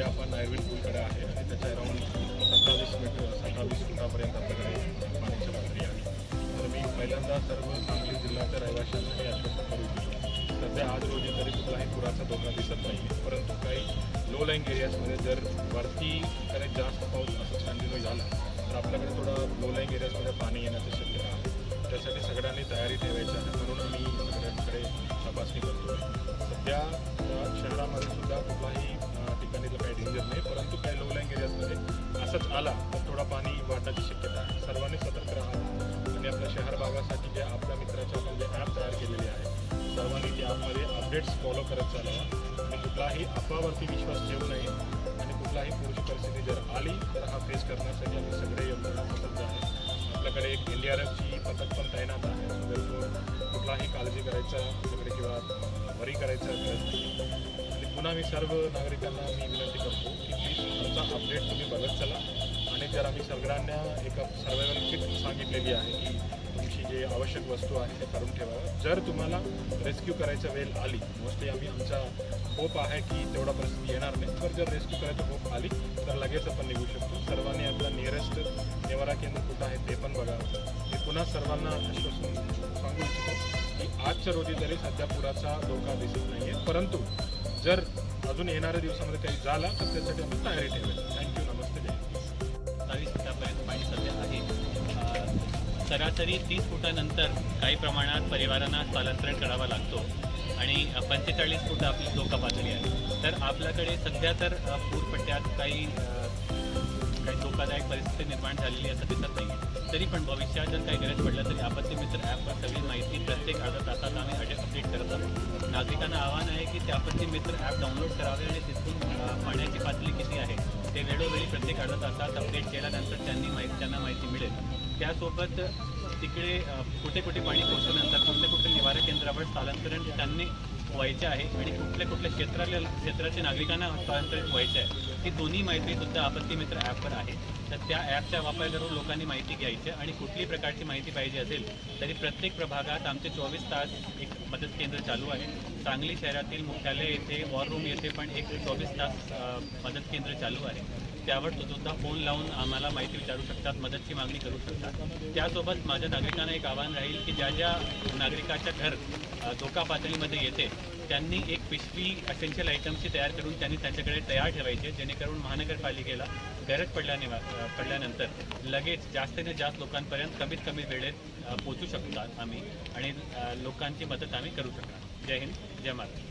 जे आपण आयर्विन पूलकडे आहे आणि त्याच्या अराऊंड सत्तावीस मीटर सत्तावीस फुटापर्यंत आपल्याकडे पाण्याची पातळी आहे. तर मी पहिल्यांदा सर्व सांगली जिल्ह्याच्या रहिवाशांना हे आश्वासन करू इच्छितो. सध्या आज रोजी तरी कुठलाही पुराचा धोका दिसत नाही परंतु काही लो लाईंग एरियाजमध्ये जर वरती काही जास्त पाऊस असं कंटिन्यू झाला तर आपल्याकडे थोडं लो लाईंग एरियाजमध्ये पाणी येण्याची शक्यता आहे. त्यासाठी सगळ्यांनी तयारी ठेवायची आहे म्हणून मी सगळ्यांकडे तपासणी करतो सध्या शहरामध्ये सुद्धा कुठलाही आला तर थोडा पाणी वाटायची शक्यता आहे. सर्वांनी सतर्क राहावं आणि आपल्या शहर भागासाठी जे आपल्या मित्राचे आपण जे म्हणजे ॲप तयार केलेले आहे सर्वांनी त्या ॲपमध्ये अपडेट्स फॉलो करत चालावा. आणि कुठलाही अफवावरती विश्वास ठेवू नये. आणि कुठलाही पुरुष परिस्थिती जर आली तर हा फेस करण्यासाठी आम्ही सगळे यंत्रणा सतर्क आहे. आपल्याकडे एक एन डी आर एफची पथक पण तैनात आहे. कुठलाही काळजी करायचा आपल्याकडे किंवा वरी करायचा गरज नाही. आणि पुन्हा मी सर्व नागरिकांना मी विनंती करतो की प्लीज आमचा आणि जर आम्ही सगळ्यांना एका सर्वायवल किट सांगितलेली आहे की तुमची जे आवश्यक वस्तू आहे ते करून ठेवावं. जर तुम्हाला रेस्क्यू करायचं वेळ आली मोस्टली आम्ही आमचा होप आहे की तेवढा परिस्थिती येणार नाही. तर जर रेस्क्यू करायचं होप आली तर लगेच आपण निघू शकतो. सर्वांनी आपला नियरेस्ट निवारा केंद्र कुठं आहे ते पण बघावं. मी पुन्हा सर्वांना आश्वासन सांगू इच्छितो की आजच्या रोजी तरी सध्या पुराचा धोका दिसत नाही आहे परंतु जर अजून येणाऱ्या दिवसामध्ये काही झाला तर त्यासाठी आम्ही तयारी ठेवायची थँक्यू सरासरी तीस फुटानंतर काही प्रमाणात परिवारांना स्थलांतरण करावा लागतो. आणि पंचेचाळीस फुट आपली धोका पातळी आहे. तर आपल्याकडे सध्या तर अ, पूरपट्ट्यात काही काही धोकादायक परिस्थिती निर्माण झालेली असं दिसत नाही तरी पण भविष्यात जर काही गरज पडलं तरी आपत्ती मित्र ॲपवर सगळी माहिती प्रत्येक अर्धा तासात आम्ही अडे अपडेट करत आहोत. नागरिकांना आव्हान आहे की ते आपत्ती मित्र ॲप डाउनलोड करावे आणि तिथून पाण्याची पातळी किती आहे ते वेळोवेळी प्रत्येक अर्धा तासात अपडेट केल्यानंतर त्यांनी माहिती त्यांना माहिती मिळेल. त्यासोबत तिकडे कुठे कुठे पाणी पोहोचल्यानंतर कुठल्या कुठल्या निवारा केंद्रावर स्थलांतरण त्यांनी व्हायचे आहे आणि कुठल्या कुठल्या क्षेत्राला क्षेत्राच्या नागरिकांना स्थलांतरित व्हायचं आहे. ही दोन्ही माहिती सुद्धा आपत्ती मित्र ॲपवर आहे. तर त्या ॲपचा वापर करून लोकांनी माहिती घ्यायची आणि कुठली प्रकारची माहिती पाहिजे असेल तरी प्रत्येक प्रभागात आमचे चोवीस तास एक मदत केंद्र चालू आहे. सांगली शहरातील मुख्यालय येथे वॉर रूम येथे पण एक चोवीस तास मदत केंद्र चालू आहे. त्यावर तो सुद्धा फोन लावून आम्हाला माहिती विचारू शकतात मदतची मागणी करू शकतात. त्यासोबत माझ्या नागरिकांना एक आवाहन राहील की ज्या ज्या नागरिकाच्या घर धोका पातळीमध्ये येते त्यांनी एक पिशवी असेन्शियल आयटमची तयार करून त्यांनी त्यांच्याकडे तयार ठेवायचे जेणेकरून महानगरपालिकेला गरज पडल्याने पडल्यानंतर लगेच जास्तीत जास्त लोकांपर्यंत कमीत कमी वेळेत पोचू शकतात आम्ही आणि लोकांची मदत आम्ही करू शकणार. जय हिंद जय महाराष्ट्र.